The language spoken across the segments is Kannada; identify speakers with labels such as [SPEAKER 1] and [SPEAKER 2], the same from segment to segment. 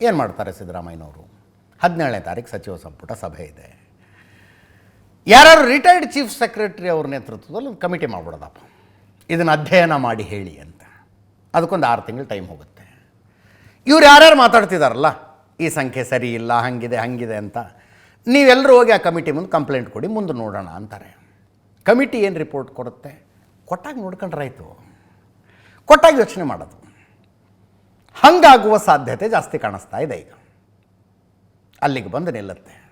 [SPEAKER 1] ಏನು ಮಾಡ್ತಾರೆ ಸಿದ್ದರಾಮಯ್ಯನವರು? ಹದಿನೇಳನೇ ತಾರೀಕು ಸಚಿವ ಸಂಪುಟ ಸಭೆ ಇದೆ. ಯಾರು ರಿಟೈರ್ಡ್ ಚೀಫ್ ಸೆಕ್ರೆಟರಿ ಅವ್ರ ನೇತೃತ್ವದಲ್ಲಿ ಒಂದು ಕಮಿಟಿ ಮಾಡ್ಬಿಡೋದಪ್ಪ. ಇದನ್ನು ಅಧ್ಯಯನ ಮಾಡಿ ಹೇಳಿ ಅಂತ. ಅದಕ್ಕೊಂದು ಆರು ತಿಂಗಳು ಟೈಮ್ ಹೋಗುತ್ತೆ. ಇವ್ರು ಯಾರ್ಯಾರು ಮಾತಾಡ್ತಿದಾರಲ್ಲ? ಈ ಸಂಖ್ಯೆ ಸರಿ ಇಲ್ಲ, ಹಂಗಿದೆ ಹಂಗಿದೆ ಅಂತ. ನೀವೆಲ್ಲರೂ ಹೋಗಿ ಆ ಕಮಿಟಿ ಮುಂದೆ ಕಂಪ್ಲೇಂಟ್ ಕೊಡಿ, ಮುಂದೆ ನೋಡೋಣ ಅಂತಾರೆ. ಕಮಿಟಿ ಏನು ರಿಪೋರ್ಟ್ ಕೊಡುತ್ತೆ? ಕೊಟ್ಟಾಗ ನೋಡ್ಕೊಂಡ್ರಾಯ್ತು ಕೊಟ್ಟಾಗಿ ಯೋಚನೆ ಮಾಡೋದು. ಹಂಗಾಗುವ ಸಾಧ್ಯತೆ ಜಾಸ್ತಿ ಕಾಣಿಸ್ತಾ ಇದೆ ಈಗ. ಅಲ್ಲಿಗೆ ಬಂದು ನಿಲ್ಲುತ್ತೆ.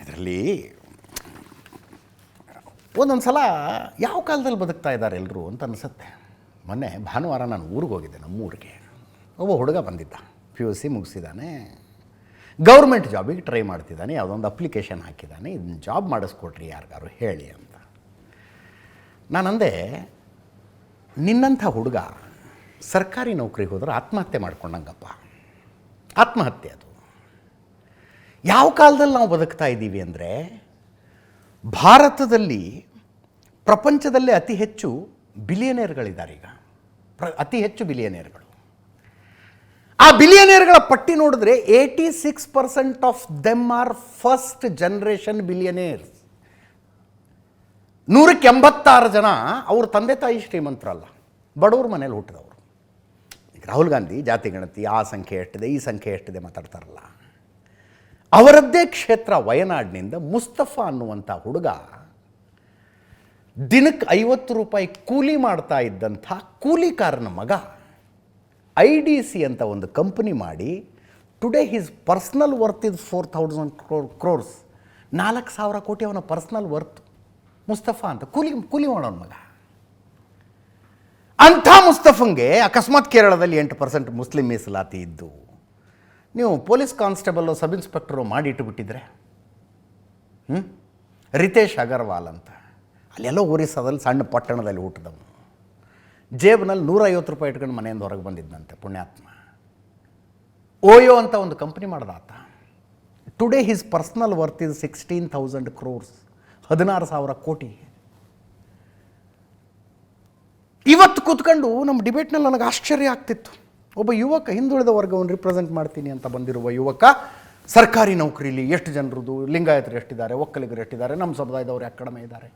[SPEAKER 1] ಇದರಲ್ಲಿ ಒಂದೊಂದು ಸಲ ಯಾವ ಕಾಲದಲ್ಲಿ ಬದುಕ್ತಾ ಇದ್ದಾರೆ ಎಲ್ಲರೂ ಅಂತ ಅನಿಸುತ್ತೆ. ಮೊನ್ನೆ ಭಾನುವಾರ ನಾನು ಊರಿಗೆ ಹೋಗಿದ್ದೆ ನಮ್ಮೂರಿಗೆ ಒಬ್ಬ ಹುಡುಗ ಬಂದಿದ್ದ. ಪಿ ಯು ಸಿ ಮುಗಿಸಿದ್ದಾನೆ. ಗೌರ್ಮೆಂಟ್ ಜಾಬಿಗೆ ಟ್ರೈ ಮಾಡ್ತಿದ್ದಾನೆ. ಯಾವುದೊಂದು ಅಪ್ಲಿಕೇಶನ್ ಹಾಕಿದ್ದಾನೆ. ಇದನ್ನ ಜಾಬ್ ಮಾಡಿಸ್ಕೊಡ್ರಿ ಯಾರಿಗಾರು ಹೇಳಿ ಅಂತ. ನಾನಂದೆ ನಿನ್ನಂಥ ಹುಡುಗ ಸರ್ಕಾರಿ ನೌಕರಿಗೆ ಹೋದ್ರೆ ಆತ್ಮಹತ್ಯೆ ಮಾಡ್ಕೊಂಡಂಗಪ್ಪ. ಆತ್ಮಹತ್ಯೆ ಅದು. ಯಾವ ಕಾಲದಲ್ಲಿ ನಾವು ಬದುಕ್ತಾ ಇದ್ದೀವಿ ಅಂದರೆ ಭಾರತದಲ್ಲಿ ಪ್ರಪಂಚದಲ್ಲೇ ಅತಿ ಹೆಚ್ಚು ಬಿಲಿಯನೇರ್ಗಳಿದ್ದಾರೆ ಈಗ. ಪ್ರ, ಅತಿ ಹೆಚ್ಚು ಬಿಲಿಯನೇರ್ಗಳು ಆ ಬಿಲಿಯನೇರ್ಗಳ ಪಟ್ಟಿ ನೋಡಿದ್ರೆ eighty six percent of them are first generation billionaires ನೂರಕ್ಕೆ ಎಂಬತ್ತಾರು ಜನ ಅವ್ರ ತಂದೆ ತಾಯಿ ಶ್ರೀಮಂತರಲ್ಲ. ಬಡವ್ರ ಮನೇಲಿ ಹುಟ್ಟಿದವರು. ರಾಹುಲ್ ಗಾಂಧಿ ಜಾತಿ ಗಣತಿ, ಆ ಸಂಖ್ಯೆ ಎಷ್ಟಿದೆ, ಈ ಸಂಖ್ಯೆ ಎಷ್ಟಿದೆ ಮಾತಾಡ್ತಾರಲ್ಲ. ಅವರದ್ದೇ ಕ್ಷೇತ್ರ ವಯನಾಡಿನಿಂದ ಮುಸ್ತಫಾ ಅನ್ನುವಂಥ ಹುಡುಗ ದಿನಕ್ಕೆ ಐವತ್ತು ರೂಪಾಯಿ ಕೂಲಿ ಮಾಡ್ತಾ ಇದ್ದಂಥ ಕೂಲಿಕಾರನ ಮಗ ಐ ಡಿ ಸಿ ಅಂತ ಒಂದು ಕಂಪನಿ ಮಾಡಿ today his personal worth is four thousand crore crores. ನಾಲ್ಕು ಸಾವಿರ ಕೋಟಿ ಅವನ ಪರ್ಸ್ನಲ್ ವರ್ತ್. ಮುಸ್ತಫಾ ಅಂತ. ಕೂಲಿ ಕೂಲಿ ಮಾಡೋನ್ ಮಗ. ಅಂಥ ಮುಸ್ತಫಂಗೆ ಅಕಸ್ಮಾತ್ ಕೇರಳದಲ್ಲಿ ಎಂಟು ಪರ್ಸೆಂಟ್ ಮುಸ್ಲಿಂ ಮೀಸಲಾತಿ ಇದ್ದು, ನೀವು ಪೊಲೀಸ್ ಕಾನ್ಸ್ಟೇಬಲ್ ಸಬ್ ಇನ್ಸ್ಪೆಕ್ಟರು ಮಾಡಿ ಇಟ್ಟುಬಿಟ್ಟಿದ್ರೆ ಹ್ಞೂ ರಿತೇಶ್ ಅಗರ್ವಾಲ್ ಅಂತ. ಅಲ್ಲೆಲ್ಲೋ ಒರಿಸ್ಸಾದಲ್ಲಿ ಸಣ್ಣ ಪಟ್ಟಣದಲ್ಲಿ ಹುಟ್ಟಿದವನು ಜೇಬ್ನಲ್ಲಿ ನೂರೈವತ್ತು ರೂಪಾಯಿ ಇಟ್ಕೊಂಡು ಮನೆಯಿಂದ ಹೊರಗೆ ಬಂದಿದ್ದಂತೆ ಪುಣ್ಯಾತ್ಮ. ಓಯೋ ಅಂತ ಒಂದು ಕಂಪ್ನಿ ಮಾಡ್ದ ಆತ. Today his personal worth is sixteen thousand crores ಹದಿನಾರು ಸಾವಿರ ಕೋಟಿ. ಇವತ್ತು ಕೂತ್ಕೊಂಡು ನಮ್ಮ ಡಿಬೇಟ್ನಲ್ಲಿ ನನಗೆ ಆಶ್ಚರ್ಯ ಆಗ್ತಿತ್ತು. ಒಬ್ಬ ಯುವಕ, ಹಿಂದುಳಿದ ವರ್ಗವನ್ನು ರಿಪ್ರೆಸೆಂಟ್ ಮಾಡ್ತೀನಿ ಅಂತ ಬಂದಿರುವ ಯುವಕ, ಸರ್ಕಾರಿ ನೌಕರಿಲಿ ಎಷ್ಟು ಜನರದು, ಲಿಂಗಾಯತರು ಎಷ್ಟಿದ್ದಾರೆ, ಒಕ್ಕಲಿಗರು ಎಷ್ಟಿದ್ದಾರೆ, ನಮ್ಮ ಸಮುದಾಯದವರು ಯಾಕೆ ಕಡಿಮೆ ಇದ್ದಾರೆ?